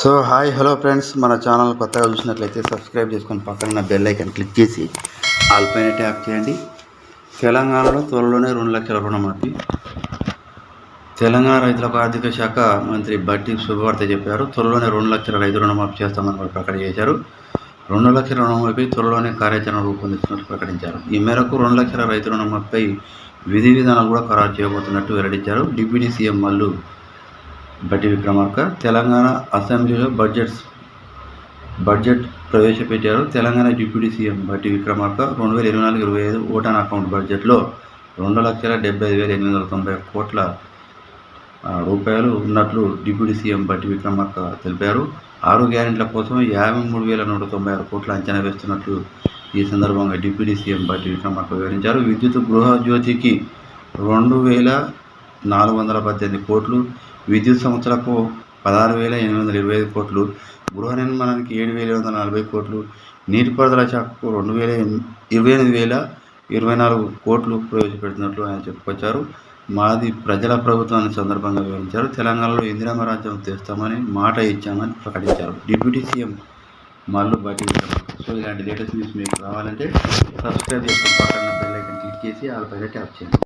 So hi hello friends. మన channel కొత్తగా చూసినట్లయితే సబ్స్క్రైబ్ చేసుకొని పక్కన బెల్ ఐకన్ క్లిక్ చేసి ఆల్ పైన ట్యాప్ చేయండి. తెలంగాణలో త్వరలోనే రెండు లక్షల రుణమాఫీ. తెలంగాణ రైతులకు ఆర్థిక శాఖ మంత్రి బట్టి శుభవార్త చెప్పారు. త్వరలోనే రెండు లక్షల రైతు రుణమాఫీ చేస్తామని కూడా ప్రకటన చేశారు రెండు లక్షల రుణమాఫీ త్వరలోనే కార్యాచరణ రూపొందిస్తున్నట్టు ప్రకటించారు. ఈ మేరకు రెండు లక్షల రైతు రుణమాఫీపై విధి విధానాలు కూడా ఖరారు చేయబోతున్నట్టు వెల్లడించారు. డిప్యూటీ సీఎం మల్లు బట్టి విక్రమార్క తెలంగాణ అసెంబ్లీలో బడ్జెట్స్ బడ్జెట్ ప్రవేశపెట్టారు. తెలంగాణ డిప్యూటీ సీఎం బట్టి విక్రమార్క రెండు వేల ఇరవై నాలుగు ఇరవై ఐదు ఓటాన్ అకౌంట్ బడ్జెట్లో రెండు లక్షల డెబ్బై ఐదు వేల ఎనిమిది వందల తొంభై కోట్ల రూపాయలు ఉన్నట్లు డిప్యూటీ సీఎం బట్టి విక్రమార్క తెలిపారు. ఆరు గ్యారెంట్ల కోసం యాభై మూడు వేల నూట తొంభై ఆరు కోట్ల అంచనా వేస్తున్నట్లు ఈ సందర్భంగా డిప్యూటీ సీఎం బట్టి విక్రమార్క వివరించారు. విద్యుత్ గృహ జ్యోతికి రెండు వేల నాలుగు వందల పద్దెనిమిది కోట్లు విద్యుత్ సంస్థలకు పదహారు వేల ఎనిమిది వందల ఇరవై ఐదు కోట్లు గృహ నిర్మాణానికి ఏడు వేల వందల నలభై కోట్లు నీటిపారుదల శాఖకు రెండు వేల ఇరవై ఎనిమిది వేల ఇరవై నాలుగు కోట్లు ప్రవేశపెడుతున్నట్లు ఆయన చెప్పుకొచ్చారు. మాది ప్రజల ప్రభుత్వాన్ని సందర్భంగా వివరించారు. తెలంగాణలో ఇందిరామ రాజ్యం తెస్తామని మాట ఇచ్చామని ప్రకటించారు. డిప్యూటీ సీఎం మల్లు బయట సో ఇలాంటి లేటెస్ట్ న్యూస్ మీకు రావాలంటే సబ్స్క్రైబ్ చేసుకుని పక్కన బెల్ ఐకన్ క్లిక్ చేసి ఆ పైన ట్యాప్ చేయండి.